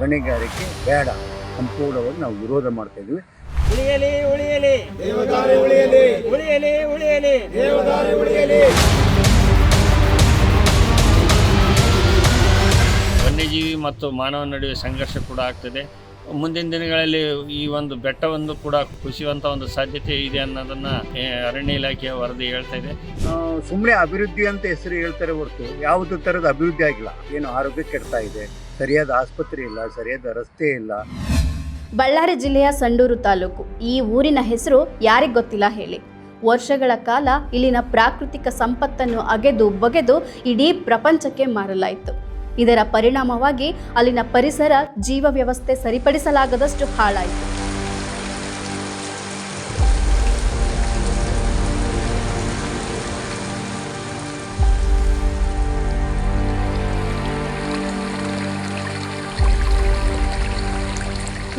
ಗಣಿಗಾರಿಕೆ ಬೇಡ. ಸಂಪೂರ್ಣವಾಗಿ ನಾವು ವಿರೋಧ ಮಾಡ್ತಾ ಇದ್ದೀವಿ. ಉಳಿಯಲಿ ಉಳಿಯಲಿ. ದೇವದಾರಿ ಉಳಿಯಲಿ. ಉಳಿಯಲಿ ಉಳಿಯಲಿ. ದೇವದಾರಿ ಉಳಿಯಲಿ. ವನ್ಯಜೀವಿ ಮತ್ತು ಮಾನವ ನಡುವೆ ಸಂಘರ್ಷ ಕೂಡ ಆಗ್ತದೆ. ಮುಂದಿನ ದಿನಗಳಲ್ಲಿ ಈ ಒಂದು ಬೆಟ್ಟವನ್ನು ಕೂಡ ಕುಸಿಯುವಂಥ ಒಂದು ಸಾಧ್ಯತೆ ಇದೆ ಅನ್ನೋದನ್ನು ಅರಣ್ಯ ಇಲಾಖೆಯ ವರದಿ ಹೇಳ್ತಾ ಇದೆ. ಸುಮ್ಮನೆ ಅಭಿವೃದ್ಧಿ ಅಂತ ಹೆಸರು ಹೇಳ್ತಾರೆ ಹೊರತು ಯಾವುದು ಥರದ ಅಭಿವೃದ್ಧಿ ಆಗಿಲ್ಲ. ಏನು ಆರೋಗ್ಯ ಕೆಡ್ತಾ ಇದೆ ಸರಿಯಾದ ಆಸ್ಪತ್ರೆ ಇಲ್ಲ ಸರಿಯಾದ ರಸ್ತೆ ಇಲ್ಲ. ಬಳ್ಳಾರಿ ಜಿಲ್ಲೆಯ ಸಂಡೂರು ತಾಲೂಕು. ಈ ಊರಿನ ಹೆಸರು ಯಾರಿಗೆ ಗೊತ್ತಿಲ್ಲ ಹೇಳಿ. ವರ್ಷಗಳ ಕಾಲ ಇಲ್ಲಿನ ಪ್ರಾಕೃತಿಕ ಸಂಪತ್ತನ್ನು ಅಗೆದು ಬಗೆದು ಇಡೀ ಪ್ರಪಂಚಕ್ಕೆ ಮಾರಲಾಯಿತು. ಇದರ ಪರಿಣಾಮವಾಗಿ ಅಲ್ಲಿನ ಪರಿಸರ ಜೀವ ವ್ಯವಸ್ಥೆ ಸರಿಪಡಿಸಲಾಗದಷ್ಟು ಹಾಳಾಯಿತು.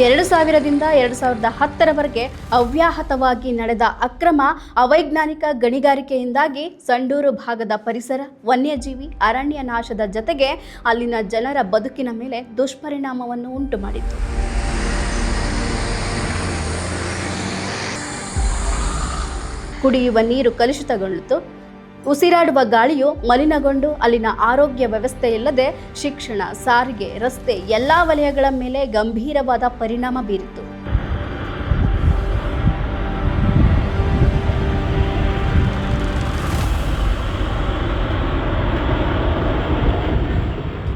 ಎರಡು ಸಾವಿರದಿಂದ ಎರಡು ಸಾವಿರದ ಹತ್ತರವರೆಗೆ ಅವ್ಯಾಹತವಾಗಿ ನಡೆದ ಅಕ್ರಮ ಅವೈಜ್ಞಾನಿಕ ಗಣಿಗಾರಿಕೆಯಿಂದಾಗಿ ಸಂಡೂರು ಭಾಗದ ಪರಿಸರ ವನ್ಯಜೀವಿ ಅರಣ್ಯ ನಾಶದ ಜತೆಗೆ ಅಲ್ಲಿನ ಜನರ ಬದುಕಿನ ಮೇಲೆ ದುಷ್ಪರಿಣಾಮವನ್ನು ಉಂಟು ಮಾಡಿತು ಕುಡಿಯುವ ನೀರು ಕಲುಷಿತಗೊಂಡಿತು ಉಸಿರಾಡುವ ಗಾಳಿಯು ಮಲಿನಗೊಂಡು ಅಲ್ಲಿನ ಆರೋಗ್ಯ ವ್ಯವಸ್ಥೆ ಇಲ್ಲದೆ ಶಿಕ್ಷಣ, ಸಾರಿಗೆ, ರಸ್ತೆ ಎಲ್ಲ ವಲಯಗಳ ಮೇಲೆ ಗಂಭೀರವಾದ ಪರಿಣಾಮ ಬೀರಿತು.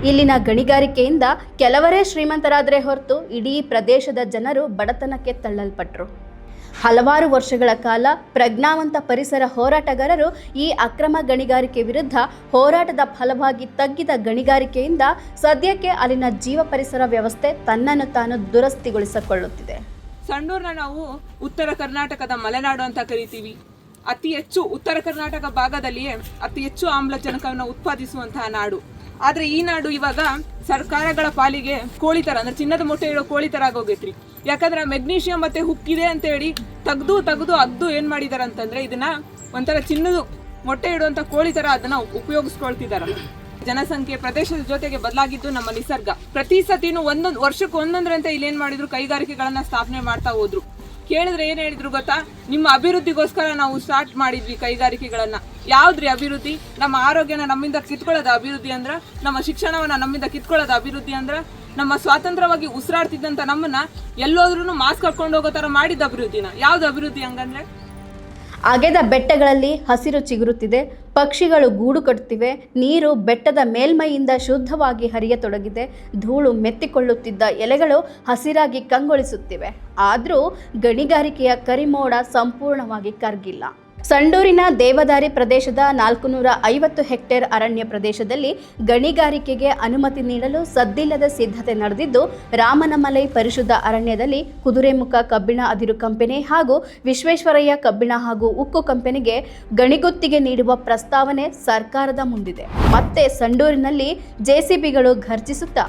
ಇಲ್ಲಿನ ಗಣಿಗಾರಿಕೆಯಿಂದ ಕೆಲವರೇ ಶ್ರೀಮಂತರಾದರೆ ಹೊರತು ಇಡೀ ಪ್ರದೇಶದ ಜನರು ಬಡತನಕ್ಕೆ ತಳ್ಳಲ್ಪಟ್ಟರು ಹಲವಾರು ವರ್ಷಗಳ ಕಾಲ ಪ್ರಜ್ಞಾವಂತ ಪರಿಸರ ಹೋರಾಟಗಾರರು ಈ ಅಕ್ರಮ ಗಣಿಗಾರಿಕೆ ವಿರುದ್ಧ ಹೋರಾಟದ ಫಲವಾಗಿ ತಗ್ಗಿದ ಗಣಿಗಾರಿಕೆಯಿಂದ ಸದ್ಯಕ್ಕೆ ಅಲ್ಲಿನ ಜೀವ ಪರಿಸರ ವ್ಯವಸ್ಥೆ ತನ್ನನ್ನು ತಾನು ದುರಸ್ತಿಗೊಳಿಸಿಕೊಳ್ಳುತ್ತಿದೆ. ಸಂಡೂರ್ನ ನಾವು ಉತ್ತರ ಕರ್ನಾಟಕದ ಮಲೆನಾಡು ಅಂತ ಕರಿತೀವಿ. ಅತಿ ಹೆಚ್ಚು ಉತ್ತರ ಕರ್ನಾಟಕ ಭಾಗದಲ್ಲಿಯೇ ಅತಿ ಹೆಚ್ಚು ಆಮ್ಲಜನಕವನ್ನು ಉತ್ಪಾದಿಸುವಂತಹ ನಾಡು. ಆದರೆ ಈ ನಾಡು ಇವಾಗ ಸರ್ಕಾರಗಳ ಪಾಲಿಗೆ ಕೋಳಿ ಥರ ಅಂದ್ರೆ ಚಿನ್ನದ ಮೊಟ್ಟೆ ಇಡೋ ಕೋಳಿ ಥರ ಆಗೋಗೈತ್ರಿ. ಯಾಕಂದ್ರೆ ಮೆಗ್ನೀಷಿಯಂ ಮತ್ತೆ ಹುಕ್ಕಿದೆ ಅಂತ ಹೇಳಿ ತೆಗ್ದು ತೆಗೆದು ಅಗ್ದು ಏನು ಮಾಡಿದ್ದಾರೆ ಅಂತಂದರೆ ಇದನ್ನು ಒಂಥರ ಚಿನ್ನದು ಮೊಟ್ಟೆ ಇಡುವಂಥ ಕೋಳಿ ಥರ ಅದನ್ನು ಉಪಯೋಗಿಸ್ಕೊಳ್ತಿದ್ದಾರೆ ಜನಸಂಖ್ಯೆ ಪ್ರದೇಶದ ಜೊತೆಗೆ ಬದಲಾಗಿದ್ದು ನಮ್ಮ ನಿಸರ್ಗ. ಪ್ರತಿ ಸತಿನೂ ಒಂದೊಂದು ವರ್ಷಕ್ಕೆ ಒಂದೊಂದರಂತೆ ಇಲ್ಲಿ ಏನು ಮಾಡಿದ್ರು ಕೈಗಾರಿಕೆಗಳನ್ನು ಸ್ಥಾಪನೆ ಮಾಡ್ತಾ ಹೋದ್ರು. ಕೇಳಿದ್ರೆ ಏನು ಹೇಳಿದ್ರು ಗೊತ್ತಾ? ನಿಮ್ಮ ಅಭಿವೃದ್ಧಿಗೋಸ್ಕರ ನಾವು ಸ್ಟಾರ್ಟ್ ಮಾಡಿದ್ವಿ ಕೈಗಾರಿಕೆಗಳನ್ನ. ಯಾವ್ದ್ರಿ ಅಭಿವೃದ್ಧಿ? ನಮ್ಮ ಆರೋಗ್ಯನ ನಮ್ಮಿಂದ ಕಿತ್ಕೊಳ್ಳೋದು ಅಭಿವೃದ್ಧಿ ಅಂದ್ರ, ನಮ್ಮ ಶಿಕ್ಷಣವನ್ನ ನಮ್ಮಿಂದ ಕಿತ್ಕೊಳ್ಳೋದು ಅಭಿವೃದ್ಧಿ ಅಂದ್ರ, ನಮ್ಮ ಸ್ವಾತಂತ್ರ್ಯವಾಗಿ ಉಸಿರಾಡ್ತಿದ್ದಂಥ ನಮ್ಮನ್ನ ಎಲ್ಲೋದ್ರೂ ಮಾಸ್ಕ್ ಹಾಕೊಂಡು ಹೋಗೋ ಥರ ಮಾಡಿದ ಅಭಿವೃದ್ಧಿನ. ಯಾವ್ದು ಅಭಿವೃದ್ಧಿ ಹಂಗಂದ್ರೆ? ಅಗೆದ ಬೆಟ್ಟಗಳಲ್ಲಿ ಹಸಿರು ಚಿಗುರುತ್ತಿದೆ, ಪಕ್ಷಿಗಳು ಗೂಡು ಕಟ್ಟುತ್ತಿವೆ ನೀರು ಬೆಟ್ಟದ ಮೇಲ್ಮೈಯಿಂದ ಶುದ್ಧವಾಗಿ ಹರಿಯತೊಡಗಿದೆ, ಧೂಳು ಮೆತ್ತಿಕೊಳ್ಳುತ್ತಿದ್ದ ಎಲೆಗಳು ಹಸಿರಾಗಿ ಕಂಗೊಳಿಸುತ್ತಿವೆ. ಆದರೂ ಗಣಿಗಾರಿಕೆಯ ಕರಿಮೋಡ ಸಂಪೂರ್ಣವಾಗಿ ಕರ್ಗಿಲ್ಲ. ಸಂಡೂರಿನ ದೇವದಾರಿ ಪ್ರದೇಶದ ನಾಲ್ಕು ನೂರ ಐವತ್ತು ಹೆಕ್ಟೇರ್ ಅರಣ್ಯ ಪ್ರದೇಶದಲ್ಲಿ ಗಣಿಗಾರಿಕೆಗೆ ಅನುಮತಿ ನೀಡಲು ಸದ್ದಿಲ್ಲದ ಸಿದ್ಧತೆ ನಡೆದಿದ್ದು, ರಾಮನಮಲೈ ಪರಿಶುದ್ಧ ಅರಣ್ಯದಲ್ಲಿ ಕುದುರೆಮುಖ ಕಬ್ಬಿಣ ಅದಿರು ಕಂಪನಿ ಹಾಗೂ ವಿಶ್ವೇಶ್ವರಯ್ಯ ಕಬ್ಬಿಣ ಹಾಗೂ ಉಕ್ಕು ಕಂಪನಿಗೆ ಗಣಿಗುತ್ತಿಗೆ ನೀಡುವ ಪ್ರಸ್ತಾವನೆ ಸರ್ಕಾರದ ಮುಂದಿದೆ. ಮತ್ತೆ ಸಂಡೂರಿನಲ್ಲಿ ಜೆಸಿಬಿಗಳು ಘರ್ಜಿಸುತ್ತಾ,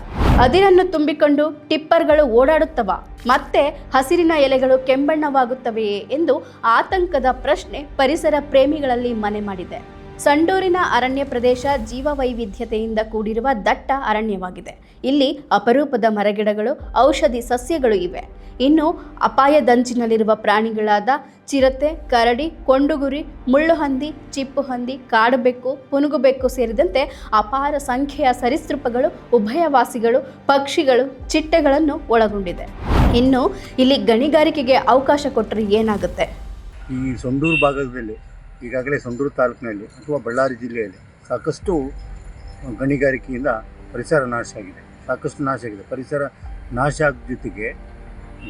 ಅದಿರನ್ನು ತುಂಬಿಕೊಂಡು ಟಿಪ್ಪರ್ಗಳು ಓಡಾಡುತ್ತವ? ಮತ್ತೆ ಹಸಿರಿನ ಎಲೆಗಳು ಕೆಂಬಣ್ಣವಾಗುತ್ತವೆಯೇ ಎಂದು ಆತಂಕದ ಪ್ರಶ್ನೆ ಪರಿಸರ ಪ್ರೇಮಿಗಳಲ್ಲಿ ಮನೆ ಮಾಡಿದೆ. ಸಂಡೂರಿನ ಅರಣ್ಯ ಪ್ರದೇಶ ಜೀವವೈವಿಧ್ಯತೆಯಿಂದ ಕೂಡಿರುವ ದಟ್ಟ ಅರಣ್ಯವಾಗಿದೆ. ಇಲ್ಲಿ ಅಪರೂಪದ ಮರಗಿಡಗಳು, ಔಷಧಿ ಸಸ್ಯಗಳು ಇವೆ. ಇನ್ನು ಅಪಾಯದಂಚಿನಲ್ಲಿರುವ ಪ್ರಾಣಿಗಳಾದ ಚಿರತೆ, ಕರಡಿ, ಕೊಂಡುಗುರಿ, ಮುಳ್ಳುಹಂದಿ, ಚಿಪ್ಪುಹಂದಿ, ಕಾಡುಬೆಕ್ಕು, ಪುನುಗುಬೆಕ್ಕು ಸೇರಿದಂತೆ ಅಪಾರ ಸಂಖ್ಯೆಯ ಸರೀಸೃಪಗಳು, ಉಭಯವಾಸಿಗಳು, ಪಕ್ಷಿಗಳು, ಚಿಟ್ಟೆಗಳನ್ನು ಒಳಗೊಂಡಿದೆ. ಇನ್ನು ಇಲ್ಲಿ ಗಣಿಗಾರಿಕೆಗೆ ಅವಕಾಶ ಕೊಟ್ಟರೆ ಏನಾಗುತ್ತೆ? ಈ ಸಂದೂರು ಭಾಗದಲ್ಲಿ, ಈಗಾಗಲೇ ಸಂದೂರು ತಾಲೂಕಿನಲ್ಲಿ ಅಥವಾ ಬಳ್ಳಾರಿ ಜಿಲ್ಲೆಯಲ್ಲಿ ಸಾಕಷ್ಟು ಗಣಿಗಾರಿಕೆಯಿಂದ ಪರಿಸರ ನಾಶ ಆಗಿದೆ. ಸಾಕಷ್ಟು ನಾಶ ಆಗಿದೆ. ಪರಿಸರ ನಾಶ ಆದ ಜೊತೆಗೆ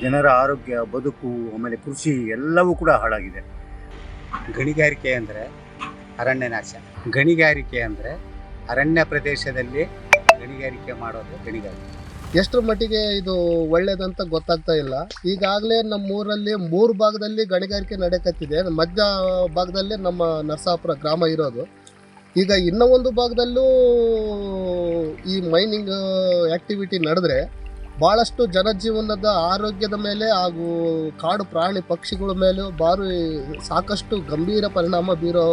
ಜನರ ಆರೋಗ್ಯ, ಬದುಕು, ಆಮೇಲೆ ಕೃಷಿ ಎಲ್ಲವೂ ಕೂಡ ಹಾಳಾಗಿದೆ. ಗಣಿಗಾರಿಕೆ ಅಂದರೆ ಅರಣ್ಯ ನಾಶ. ಗಣಿಗಾರಿಕೆ ಅಂದರೆ ಅರಣ್ಯ ಪ್ರದೇಶದಲ್ಲಿ ಗಣಿಗಾರಿಕೆ ಮಾಡೋದು ಗಣಿಗಾರಿಕೆ. ಎಷ್ಟರ ಮಟ್ಟಿಗೆ ಇದು ಒಳ್ಳೇದಂತ ಗೊತ್ತಾಗ್ತಾ ಇಲ್ಲ. ಈಗಾಗಲೇ ನಮ್ಮ ಊರಲ್ಲಿ ಮೂರು ಭಾಗದಲ್ಲಿ ಗಣಿಗಾರಿಕೆ ನಡೆಯಕತ್ತಿದೆ ಮಧ್ಯ ಭಾಗದಲ್ಲಿ ನಮ್ಮ ನರಸಾಪುರ ಗ್ರಾಮ ಇರೋದು. ಈಗ ಇನ್ನೂ ಒಂದು ಭಾಗದಲ್ಲೂ ಈ ಮೈನಿಂಗ್ ಆ್ಯಕ್ಟಿವಿಟಿ ನಡೆದ್ರೆ ಭಾಳಷ್ಟು ಜನಜೀವನದ ಆರೋಗ್ಯದ ಮೇಲೆ ಹಾಗೂ ಕಾಡು ಪ್ರಾಣಿ ಪಕ್ಷಿಗಳ ಮೇಲೂ ಭಾರಿ ಸಾಕಷ್ಟು ಗಂಭೀರ ಪರಿಣಾಮ ಬೀರೋ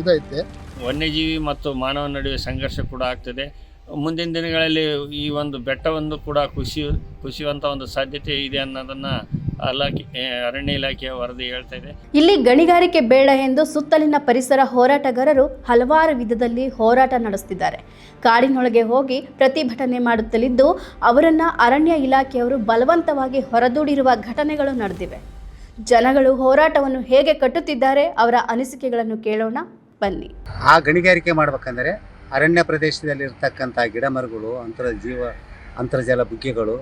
ಇದೈತೆ. ವನ್ಯಜೀವಿ ಮತ್ತು ಮಾನವ ನಡುವೆ ಸಂಘರ್ಷ ಕೂಡ ಆಗ್ತದೆ. ಮುಂದಿನ ದಿನಗಳಲ್ಲಿ ಈ ಒಂದು ಬೆಟ್ಟವನ್ನು ಕೂಡ ಕುಸಿ ಕುಸಿಯುವಂಥ ಒಂದು ಸಾಧ್ಯತೆ ಇದೆ ಅನ್ನೋದನ್ನು ಇಲಾಖೆ ಅರಣ್ಯ ಇಲಾಖೆಯ ವರದಿ ಹೇಳ್ತಾ ಇದೆ. ಇಲ್ಲಿ ಗಣಿಗಾರಿಕೆ ಬೇಡ ಎಂದು ಸುತ್ತಲಿನ ಪರಿಸರ ಹೋರಾಟಗಾರರು ಹಲವಾರು ವಿಧದಲ್ಲಿ ಹೋರಾಟ ನಡೆಸುತ್ತಿದ್ದಾರೆ ಕಾಡಿನೊಳಗೆ ಹೋಗಿ ಪ್ರತಿಭಟನೆ ಮಾಡುತ್ತಲಿದ್ದು ಅವರನ್ನು ಅರಣ್ಯ ಇಲಾಖೆಯವರು ಬಲವಂತವಾಗಿ ಹೊರದೂಡಿರುವ ಘಟನೆಗಳು ನಡೆದಿವೆ. ಜನಗಳು ಹೋರಾಟವನ್ನು ಹೇಗೆ ಕಟ್ಟುತ್ತಿದ್ದಾರೆ ಅವರ ಅನಿಸಿಕೆಗಳನ್ನು ಕೇಳೋಣ. ಬನ್ನಿ. ಆ ಗಣಿಗಾರಿಕೆ ಮಾಡ್ಬೇಕಂದ್ರೆ ಅರಣ್ಯ ಪ್ರದೇಶದಲ್ಲಿರ್ತಕ್ಕಂಥ ಗಿಡ ಮರಗಳು ಅಂತರ ಜೀವ, ಅಂತರ್ಜಲ ಬುಗ್ಗೆಗಳು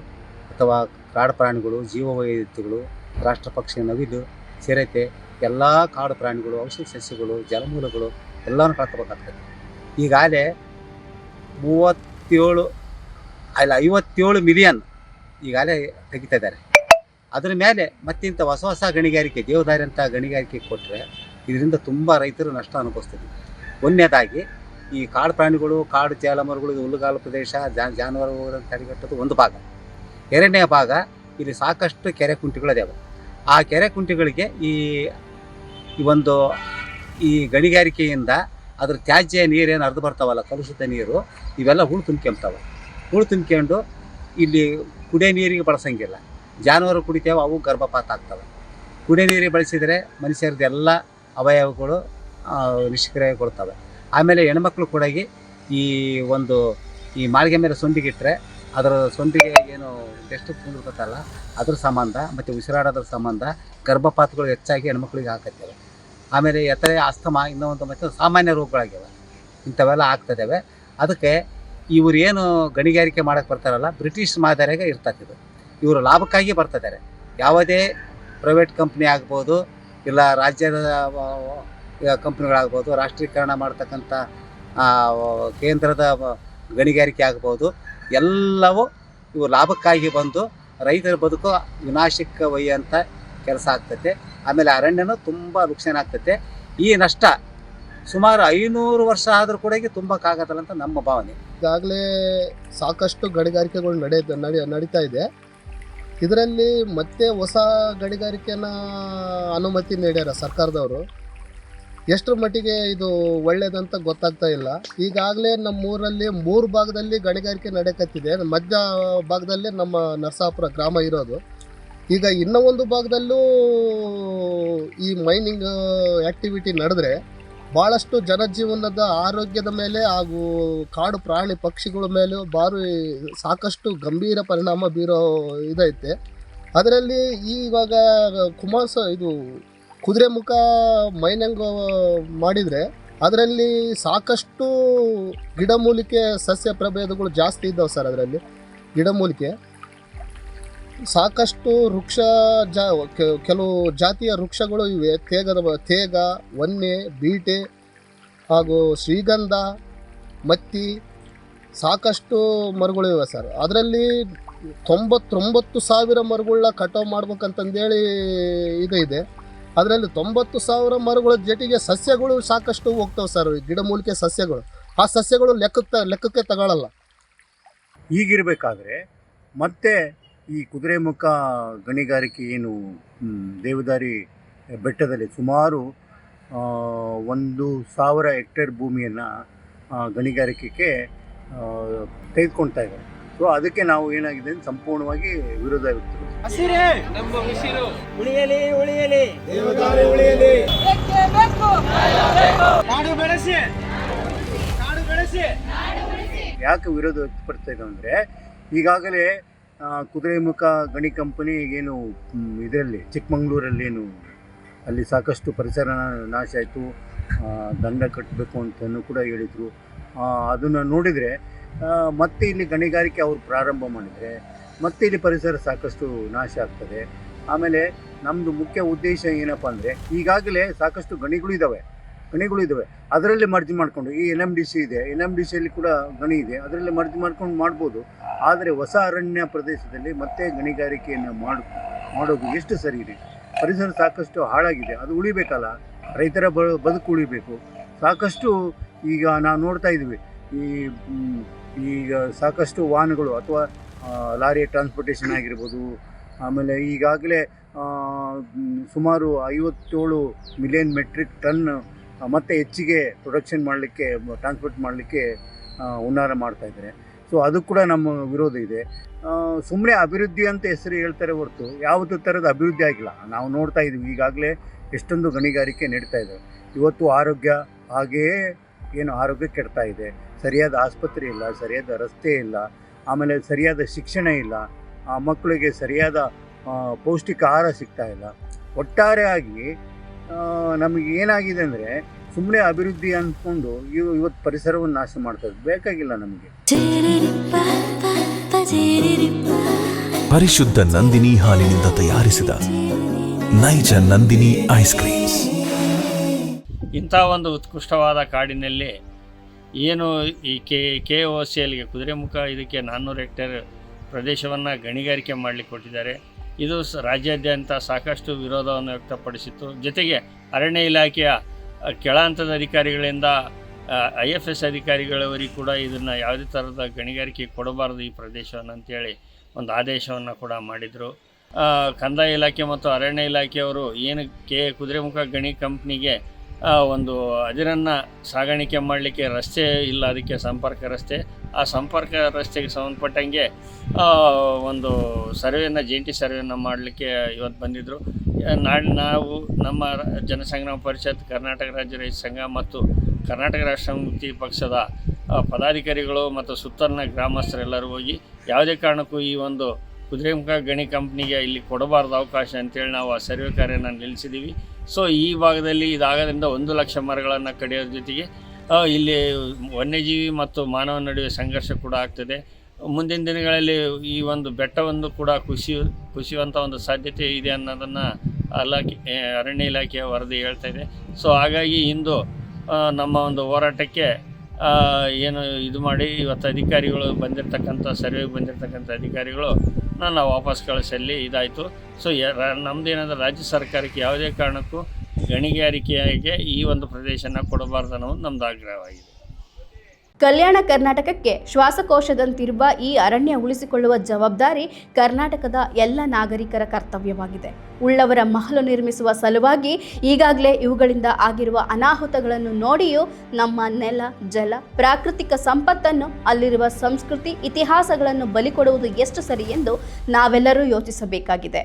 ಅಥವಾ ಕಾಡು ಪ್ರಾಣಿಗಳು ಜೀವ ವೈವಿಧ್ಯಗಳು ರಾಷ್ಟ್ರ ಪಕ್ಷಿ ನವಿಲು, ಚಿರತೆ, ಎಲ್ಲ ಕಾಡು ಪ್ರಾಣಿಗಳು, ಔಷಧಿ ಸಸ್ಯಗಳು, ಜಲಮೂಲಗಳು ಎಲ್ಲನೂ ಕಳ್ಕೊಬೇಕಾಗ್ತದೆ. ಈಗಾಗಲೇ ಮೂವತ್ತೇಳು, ಅಲ್ಲ ಐವತ್ತೇಳು ಮಿಲಿಯನ್ ಈಗಾಗಲೇ ತೆಗಿತಾ ಇದ್ದಾರೆ. ಅದರ ಮೇಲೆ ಮತ್ತಿಂಥ ಹೊಸ ಹೊಸ ಗಣಿಗಾರಿಕೆ ದೇವದಾರಿ ಅಂತ ಗಣಿಗಾರಿಕೆ ಕೊಟ್ಟರೆ ಇದರಿಂದ ತುಂಬ ರೈತರು ನಷ್ಟ ಅನುಭವಿಸ್ತಿದ್ವಿ ಒಂದನೇದಾಗಿ ಈ ಕಾಡು ಪ್ರಾಣಿಗಳು, ಕಾಡು ಜಾಲಮರಗಳು, ಇದು ಹುಲ್ಲುಗಾಲು ಪ್ರದೇಶ ಜಾನುವಾರು ತಡೆಗಟ್ಟೋದು ಒಂದು ಭಾಗ. ಎರಡನೇ ಭಾಗ, ಇಲ್ಲಿ ಸಾಕಷ್ಟು ಕೆರೆ ಕುಂಟೆಗಳಿದಾವೆ. ಆ ಕೆರೆ ಕುಂಟೆಗಳಿಗೆ ಈ ಒಂದು, ಈ ಗಣಿಗಾರಿಕೆಯಿಂದ ಅದ್ರ ತ್ಯಾಜ್ಯ ನೀರೇನು ಅರ್ಧ ಬರ್ತಾವಲ್ಲ, ಕಲುಷಿತ ನೀರು, ಇವೆಲ್ಲ ಹುಳು ತುಂಬ್ಕೊಂತಾವೆ ಹುಳು ತುಂಬ್ಕೊಂಡು ಇಲ್ಲಿ ಕುಡಿಯೋ ನೀರಿಗೆ ಬಳಸಂಗಿಲ್ಲ. ಜಾನುವಾರು ಕುಡಿತೇವೆ, ಅವು ಗರ್ಭಪಾತ ಆಗ್ತವೆ ಕುಡಿಯೋ ನೀರಿಗೆ ಬಳಸಿದರೆ ಮನುಷ್ಯರದ್ದು ಎಲ್ಲ ಅವಯವಗಳು ನಿಷ್ಕ್ರಿಯಗೊಳ್ತವೆ. ಆಮೇಲೆ ಹೆಣ್ಮಕ್ಳು ಕೂಡ ಈ ಒಂದು, ಈ ಮಾಳಿಗೆ ಮೇಲೆ ಸೊಂಡಿಗಿಟ್ರೆ ಅದರ ಸೊಂಡಿಗೆ ಏನು ಡೆಸ್ಟ್ ಕುಂದಿರ್ತಲ್ಲ ಅದ್ರ ಸಂಬಂಧ ಮತ್ತು ಉಸಿರಾಡೋದ್ರ ಸಂಬಂಧ ಗರ್ಭಪಾತಗಳು ಹೆಚ್ಚಾಗಿ ಹೆಣ್ಮಕ್ಳಿಗೆ ಹಾಕತ್ತೇವೆ ಆಮೇಲೆ ಎತ್ತರೆ ಅಸ್ತಮ ಇನ್ನೊಂದು ಮತ್ತು ಸಾಮಾನ್ಯ ರೋಗಗಳಾಗ್ಯವ. ಇಂಥವೆಲ್ಲ ಆಗ್ತದೇವೆ ಅದಕ್ಕೆ ಇವರು ಏನು ಗಣಿಗಾರಿಕೆ ಮಾಡೋಕ್ಕೆ ಬರ್ತಾರಲ್ಲ, ಬ್ರಿಟಿಷ್ ಮಾದರಿಯಾಗ ಇರ್ತದೆ ಇದು. ಇವರು ಲಾಭಕ್ಕಾಗಿ ಬರ್ತಿದ್ದಾರೆ ಯಾವುದೇ ಪ್ರೈವೇಟ್ ಕಂಪ್ನಿ ಆಗ್ಬೋದು, ಇಲ್ಲ ರಾಜ್ಯದ ಕಂಪ್ನಿಗಳಾಗ್ಬೋದು, ರಾಷ್ಟ್ರೀಕರಣ ಮಾಡ್ತಕ್ಕಂಥ ಕೇಂದ್ರದ ಗಣಿಗಾರಿಕೆ ಆಗ್ಬೋದು, ಎಲ್ಲವೂ ಇವು ಲಾಭಕ್ಕಾಗಿ ಬಂದು ರೈತರ ಬದುಕು ವಿನಾಶಕ್ಕೆ ಒಯ್ಯುವಂಥ ಕೆಲಸ ಆಗ್ತೈತೆ. ಆಮೇಲೆ ಅರಣ್ಯನೂ ತುಂಬ ನುಕ್ಸಾನ ಆಗ್ತೈತೆ. ಈ ನಷ್ಟ ಸುಮಾರು ಐನೂರು ವರ್ಷ ಆದರೂ ಕೂಡ ತುಂಬಕ್ಕಾಗತ್ತಲ್ಲ ಅಂತ ನಮ್ಮ ಭಾವನೆ. ಈಗಾಗಲೇ ಸಾಕಷ್ಟು ಗಣಿಗಾರಿಕೆಗಳು ನಡೆಯ ನಡೆ, ನಡೀತಾ ಇದೆ. ಇದರಲ್ಲಿ ಮತ್ತೆ ಹೊಸ ಗಣಿಗಾರಿಕೆನ ಅನುಮತಿ ನೀಡ್ಯಾರ ಸರ್ಕಾರದವರು. ಎಷ್ಟರ ಮಟ್ಟಿಗೆ ಇದು ಒಳ್ಳೇದಂತ ಗೊತ್ತಾಗ್ತಾ ಇಲ್ಲ. ಈಗಾಗಲೇ ನಮ್ಮ ಊರಲ್ಲಿ ಮೂರು ಭಾಗದಲ್ಲಿ ಗಣಿಗಾರಿಕೆ ನಡೆಯಕತ್ತಿದೆ ಮಧ್ಯ ಭಾಗದಲ್ಲಿ ನಮ್ಮ ನರಸಾಪುರ ಗ್ರಾಮ ಇರೋದು. ಈಗ ಇನ್ನೂ ಒಂದು ಭಾಗದಲ್ಲೂ ಈ ಮೈನಿಂಗ್ ಆ್ಯಕ್ಟಿವಿಟಿ ನಡೆದ್ರೆ ಭಾಳಷ್ಟು ಜನಜೀವನದ ಆರೋಗ್ಯದ ಮೇಲೆ ಹಾಗೂ ಕಾಡು ಪ್ರಾಣಿ ಪಕ್ಷಿಗಳ ಮೇಲೂ ಭಾರಿ ಸಾಕಷ್ಟು ಗಂಭೀರ ಪರಿಣಾಮ ಬೀರೋ ಇದೈತೆ. ಅದರಲ್ಲಿ ಈವಾಗ ಕುಮಾರ್ ಇದು ಕುದುರೆಮುಖ ಮೈನಿಂಗ್ ಮಾಡಿದರೆ ಅದರಲ್ಲಿ ಸಾಕಷ್ಟು ಗಿಡಮೂಲಿಕೆ ಸಸ್ಯ ಪ್ರಭೇದಗಳು ಜಾಸ್ತಿ ಇದ್ದಾವೆ ಸರ್ ಅದರಲ್ಲಿ. ಗಿಡಮೂಲಿಕೆ. ಸಾಕಷ್ಟು ವೃಕ್ಷ ಜಾ ಕೆಲವು ಜಾತಿಯ ವೃಕ್ಷಗಳು ಇವೆ. ತೇಗದ ತೇಗ ಒನ್ನೆ ಬೀಟೆ ಹಾಗೂ ಶ್ರೀಗಂಧ, ಮತ್ತಿ ಸಾಕಷ್ಟು ಮರಗಳು ಇವೆ ಸರ್. ಅದರಲ್ಲಿ ತೊಂಬತ್ತೊಂಬತ್ತು ಸಾವಿರ ಮರಗಳನ್ನ ಕಟಾವು ಮಾಡ್ಬೇಕಂತಂದೇಳಿ ಇದು ಇದೆ. ಅದರಲ್ಲಿ ತೊಂಬತ್ತು ಸಾವಿರ ಮರಗಳ ಜೊತೆಗೆ ಸಸ್ಯಗಳು ಸಾಕಷ್ಟು ಹೋಗ್ತವೆ ಸರ್ ಗಿಡಮೂಲಿಕೆ ಸಸ್ಯಗಳು. ಆ ಸಸ್ಯಗಳು ಲೆಕ್ಕಕ್ಕೆ ಲೆಕ್ಕಕ್ಕೆ ತಗೊಳ್ಳಲ್ಲ ಹೀಗಿರಬೇಕಾದ್ರೆ ಮತ್ತೆ ಈ ಕುದುರೆಮುಖ ಗಣಿಗಾರಿಕೆ ಏನು ದೇವದಾರಿ ಬೆಟ್ಟದಲ್ಲಿ ಸುಮಾರು ಒಂದು ಸಾವಿರ ಹೆಕ್ಟೇರ್ ಭೂಮಿಯನ್ನು ಗಣಿಗಾರಿಕೆಗೆ ತೆಗೆದುಕೊಳ್ತಾ ಇದ್ದಾರೆ. ಸೊ ಅದಕ್ಕೆ ನಾವು ಏನಾಗಿದೆ ಸಂಪೂರ್ಣವಾಗಿ ವಿರೋಧ ವ್ಯಕ್ತಪಡಿಸ್ತೀವಿ. ಹಸಿರೇ. ನಮ್ಮ ಉಸಿರು ಉಳಿಯಲಿ ಉಳಿಯಲಿ. ದೇವದಾರಿ ಉಳಿಯಲಿ. ಕಾಡು ಬೆಳೆಸಿ. ಕಾಡು ಬೆಳೆಸಿ. ಯಾಕೆ ವಿರೋಧ ವ್ಯಕ್ತಪಡಿಸ್ತಾ ಇದ್ದಾವೆ ಅಂದರೆ ಈಗಾಗಲೇ ಕುದುರೆಮುಖ ಗಣಿ ಕಂಪನಿ ಏನು ಇದರಲ್ಲಿ ಚಿಕ್ಕಮಂಗ್ಳೂರಲ್ಲಿ ಏನು ಅಲ್ಲಿ ಸಾಕಷ್ಟು ಪರಿಸರ ನಾಶ ಆಯಿತು ದಂಡ ಕಟ್ಟಬೇಕು ಅಂತಲೂ ಕೂಡ ಹೇಳಿದರು. ಅದನ್ನು ನೋಡಿದರೆ ಮತ್ತೆ ಇಲ್ಲಿ ಗಣಿಗಾರಿಕೆ ಅವರು ಪ್ರಾರಂಭ ಮಾಡಿದರೆ ಮತ್ತೆ ಇಲ್ಲಿ ಪರಿಸರ ಸಾಕಷ್ಟು ನಾಶ ಆಗ್ತದೆ. ಆಮೇಲೆ ನಮ್ಮದು ಮುಖ್ಯ ಉದ್ದೇಶ ಏನಪ್ಪ ಅಂದರೆ, ಈಗಾಗಲೇ ಸಾಕಷ್ಟು ಗಣಿಗಳು ಇದ್ದಾವೆ ಗಣಿಗಳು ಇದ್ದಾವೆ ಅದರಲ್ಲಿ ಮರ್ಜಿ ಮಾಡಿಕೊಂಡು, ಈ ಎನ್ ಎಂ ಡಿ ಸಿ ಇದೆ ಎನ್ ಎಂ ಡಿ ಸಿಯಲ್ಲಿ ಕೂಡ ಗಣಿ ಇದೆ, ಅದರಲ್ಲಿ ಮರ್ಜಿ ಮಾಡ್ಕೊಂಡು ಮಾಡ್ಬೋದು. ಆದರೆ ಹೊಸ ಅರಣ್ಯ ಪ್ರದೇಶದಲ್ಲಿ ಮತ್ತೆ ಗಣಿಗಾರಿಕೆಯನ್ನು ಮಾಡು, ಮಾಡೋದು ಎಷ್ಟು ಸರಿ ಇದೆ? ಪರಿಸರ ಸಾಕಷ್ಟು ಹಾಳಾಗಿದೆ. ಅದು ಉಳಿಬೇಕಲ್ಲ? ರೈತರ ಬ, ಬದುಕು ಉಳಿಬೇಕು. ಸಾಕಷ್ಟು ಈಗ ನಾವು ನೋಡ್ತಾ ಇದ್ವಿ. ಈ ಈಗ ಸಾಕಷ್ಟು ವಾಹನಗಳು ಅಥವಾ ಲಾರಿ ಟ್ರಾನ್ಸ್ಪೋರ್ಟೇಷನ್ ಆಗಿರ್ಬೋದು, ಆಮೇಲೆ ಈಗಾಗಲೇ ಸುಮಾರು ಐವತ್ತೇಳು ಮಿಲಿಯನ್ ಮೆಟ್ರಿಕ್ ಟನ್ ಮತ್ತೆ ಹೆಚ್ಚಿಗೆ ಪ್ರೊಡಕ್ಷನ್ ಮಾಡಲಿಕ್ಕೆ ಟ್ರಾನ್ಸ್ಪೋರ್ಟ್ ಮಾಡಲಿಕ್ಕೆ ಹುನ್ನಾರ ಮಾಡ್ತಾ ಇದ್ದಾರೆ. ಸೊ ಅದು ಕೂಡ ನಮ್ಮ ವಿರೋಧ ಇದೆ. ಸುಮ್ಮನೆ ಅಭಿವೃದ್ಧಿ ಅಂತ ಹೆಸರು ಹೇಳ್ತಾರೆ ಹೊರತು ಯಾವುದೇ ಥರದ ಅಭಿವೃದ್ಧಿ ಆಗಿಲ್ಲ. ನಾವು ನೋಡ್ತಾ ಇದ್ದೀವಿ, ಈಗಾಗಲೇ ಎಷ್ಟೊಂದು ಗಣಿಗಾರಿಕೆ ನಡೀತಾ ಇದೆ. ಇವತ್ತು ಆರೋಗ್ಯ ಹಾಗೆಯೇ ಏನು ಆರೋಗ್ಯ ಕೆಡ್ತಾ ಇದೆ. ಸರಿಯಾದ ಆಸ್ಪತ್ರೆ ಇಲ್ಲ, ಸರಿಯಾದ ರಸ್ತೆ ಇಲ್ಲ. ಆಮೇಲೆ ಸರಿಯಾದ ಶಿಕ್ಷಣ ಇಲ್ಲ ಆ ಮಕ್ಕಳಿಗೆ ಸರಿಯಾದ ಪೌಷ್ಟಿಕ ಆಹಾರ ಸಿಗ್ತಾ ಇಲ್ಲ. ಒಟ್ಟಾರೆಯಾಗಿ ನಮಗೆ ಏನಾಗಿದೆ ಅಂದರೆ ಸುಮ್ಮನೆ ಅಭಿವೃದ್ಧಿ ಅಂದ್ಕೊಂಡು ಇವು ಇವತ್ತು ಪರಿಸರವನ್ನು ನಾಶ ಮಾಡ್ತಾ ಇದ್ದು ಬೇಕಾಗಿಲ್ಲ ನಮಗೆ. ಪರಿಶುದ್ಧ ನಂದಿನಿ ಹಾಲಿನಿಂದ ತಯಾರಿಸಿದ ನೈಜ ನಂದಿನಿ ಐಸ್ ಕ್ರೀಮ್ಸ್. ಇಂಥ ಒಂದು ಉತ್ಕೃಷ್ಟವಾದ ಕಾಡಿನಲ್ಲಿ ಏನು ಈ ಕೆ ಕೆ ಓ ಸಿ ಎಲ್ಗೆ ಕುದುರೆಮುಖ ಇದಕ್ಕೆ ನಾನ್ನೂರು ಹೆಕ್ಟೇರ್ ಪ್ರದೇಶವನ್ನು ಗಣಿಗಾರಿಕೆ ಮಾಡಲಿಕ್ಕೆ ಕೊಟ್ಟಿದ್ದಾರೆ. ಇದು ರಾಜ್ಯಾದ್ಯಂತ ಸಾಕಷ್ಟು ವಿರೋಧವನ್ನು ವ್ಯಕ್ತಪಡಿಸಿತ್ತು. ಜೊತೆಗೆ ಅರಣ್ಯ ಇಲಾಖೆಯ ಕೆಳ ಹಂತದ ಅಧಿಕಾರಿಗಳಿಂದ ಐ ಎಫ್ ಎಸ್ ಅಧಿಕಾರಿಗಳವರಿಗೆ ಕೂಡ ಇದನ್ನು ಯಾವುದೇ ಥರದ ಗಣಿಗಾರಿಕೆ ಕೊಡಬಾರದು ಈ ಪ್ರದೇಶವನ್ನು ಅಂತೇಳಿ ಒಂದು ಆದೇಶವನ್ನು ಕೂಡ ಮಾಡಿದರು. ಕಂದಾಯ ಇಲಾಖೆ ಮತ್ತು ಅರಣ್ಯ ಇಲಾಖೆಯವರು ಏನು ಕೆ ಕುದುರೆಮುಖ ಗಣಿ ಕಂಪ್ನಿಗೆ ಒಂದು ಅದಿರನ್ನು ಸಾಗಾಣಿಕೆ ಮಾಡಲಿಕ್ಕೆ ರಸ್ತೆ ಇಲ್ಲ, ಅದಕ್ಕೆ ಸಂಪರ್ಕ ರಸ್ತೆ. ಆ ಸಂಪರ್ಕ ರಸ್ತೆಗೆ ಸಂಬಂಧಪಟ್ಟಂಗೆ ಒಂದು ಸರ್ವೆಯನ್ನು ಜಂಟಿ ಸರ್ವೆಯನ್ನು ಮಾಡಲಿಕ್ಕೆ ಇವತ್ತು ಬಂದಿದ್ದರು ನಾಳೆ ನಾವು ನಮ್ಮ ಜನಸಂಗ್ರಾಮ ಪರಿಷತ್, ಕರ್ನಾಟಕ ರಾಜ್ಯ ರೈತ ಸಂಘ ಮತ್ತು ಕರ್ನಾಟಕ ರಾಷ್ಟ್ರ ಮುಕ್ತಿ ಪಕ್ಷದ ಪದಾಧಿಕಾರಿಗಳು ಮತ್ತು ಸುತ್ತಲಿನ ಗ್ರಾಮಸ್ಥರೆಲ್ಲರೂ ಹೋಗಿ ಯಾವುದೇ ಕಾರಣಕ್ಕೂ ಈ ಒಂದು ಕುದುರೆಮುಖ ಗಣಿ ಕಂಪ್ನಿಗೆ ಇಲ್ಲಿ ಕೊಡಬಾರ್ದು ಅವಕಾಶ ಅಂತೇಳಿ ನಾವು ಆ ಸರ್ವೆ ಕಾರ್ಯನ ನಿಲ್ಲಿಸಿದ್ದೀವಿ ಸೊ ಈ ಭಾಗದಲ್ಲಿ ಇದಾಗೋದ್ರಿಂದ ಒಂದು ಲಕ್ಷ ಮರಗಳನ್ನು ಕಡಿಯೋದ್ರ ಜೊತೆಗೆ ಇಲ್ಲಿ ವನ್ಯಜೀವಿ ಮತ್ತು ಮಾನವ ನಡುವೆ ಸಂಘರ್ಷ ಕೂಡ ಆಗ್ತದೆ. ಮುಂದಿನ ದಿನಗಳಲ್ಲಿ ಈ ಒಂದು ಬೆಟ್ಟವನ್ನು ಕೂಡ ಕುಸಿ ಕುಸಿಯುವಂಥ ಒಂದು ಸಾಧ್ಯತೆ ಇದೆ ಅನ್ನೋದನ್ನು ಇಲಾಖೆ ಅರಣ್ಯ ಇಲಾಖೆಯ ವರದಿ ಹೇಳ್ತಾ ಇದೆ. ಸೊ ಹಾಗಾಗಿ ಇಂದು ನಮ್ಮ ಒಂದು ಹೋರಾಟಕ್ಕೆ ಏನು ಇದು ಮಾಡಿ ಇವತ್ತು ಅಧಿಕಾರಿಗಳು ಬಂದಿರತಕ್ಕಂಥ, ಸರ್ವೆಗೆ ಬಂದಿರತಕ್ಕಂಥ ಅಧಿಕಾರಿಗಳು ನಾನು ವಾಪಸ್ ಕಳಿಸಲ್ಲಿ ಇದಾಯಿತು. ಸೊ ನಮ್ಮದೇನಂದ್ರೆ ರಾಜ್ಯ ಸರ್ಕಾರಕ್ಕೆ ಯಾವುದೇ ಕಾರಣಕ್ಕೂ ಗಣಿಗಾರಿಕೆಗೆ ಈ ಒಂದು ಪ್ರದೇಶನ ಕೊಡಬಾರ್ದು ಅನ್ನೋದು ನಮ್ಮದು ಆಗ್ರಹವಾಗಿದೆ. ಕಲ್ಯಾಣ ಕರ್ನಾಟಕಕ್ಕೆ ಶ್ವಾಸಕೋಶದಂತಿರುವ ಈ ಅರಣ್ಯ ಉಳಿಸಿಕೊಳ್ಳುವ ಜವಾಬ್ದಾರಿ ಕರ್ನಾಟಕದ ಎಲ್ಲ ನಾಗರಿಕರ ಕರ್ತವ್ಯವಾಗಿದೆ. ಉಳ್ಳವರ ಮಹಲು ನಿರ್ಮಿಸುವ ಸಲುವಾಗಿ ಈಗಾಗಲೇ ಇವುಗಳಿಂದ ಆಗಿರುವ ಅನಾಹುತಗಳನ್ನು ನೋಡಿಯೂ ನಮ್ಮ ನೆಲ, ಜಲ, ಪ್ರಾಕೃತಿಕ ಸಂಪತ್ತನ್ನು ಅಲ್ಲಿರುವ ಸಂಸ್ಕೃತಿ ಇತಿಹಾಸಗಳನ್ನು ಬಲಿಕೊಡುವುದು ಎಷ್ಟು ಸರಿ ಎಂದು ನಾವೆಲ್ಲರೂ ಯೋಚಿಸಬೇಕಾಗಿದೆ.